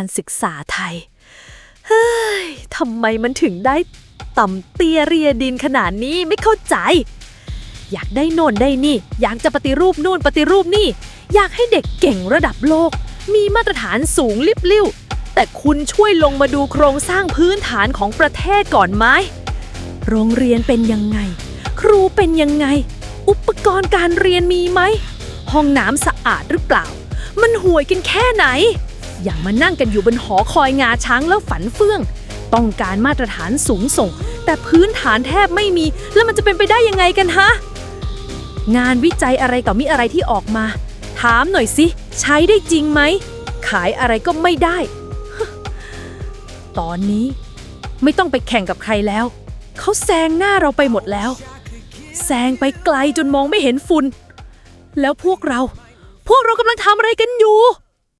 การศึกษาไทย เฮ้ยทำไมมันถึงได้ต่ำเตี้ยเรียดินขนาดนี้ไม่เข้าใจ อยากได้โน่นได้นี่ อยากจะปฏิรูปนู่นปฏิรูปนี่ อยากให้เด็กเก่งระดับโลก มีมาตรฐานสูงลิบลิ่วแต่คุณช่วยลงมาดูโครงสร้างพื้นฐานของประเทศก่อนไหมโรงเรียนเป็นยังไง ครูเป็นยังไง อุปกรณ์การเรียนมีไหม ห้องน้ำสะอาดหรือเปล่า มันห่วยกันแค่ไหน อย่ามานั่งกันอยู่บนหอคอยงาช้างแล้วฝันเฟื่อง ต้องการมาตรฐานสูงส่ง แต่พื้นฐานแทบไม่มี แล้วมันจะเป็นไปได้ยังไงกันฮะ งานวิจัยอะไรต่อมีอะไรที่ออกมา ถามหน่อยสิ ใช้ได้จริงไหม ขายอะไรก็ไม่ได้ ตอนนี้ไม่ต้องไปแข่งกับใครแล้ว เขาแซงหน้าเราไปหมดแล้ว แซงไปไกลจนมองไม่เห็นฝุ่น แล้วพวกเรา พวกเรากำลังทำอะไรกันอยู่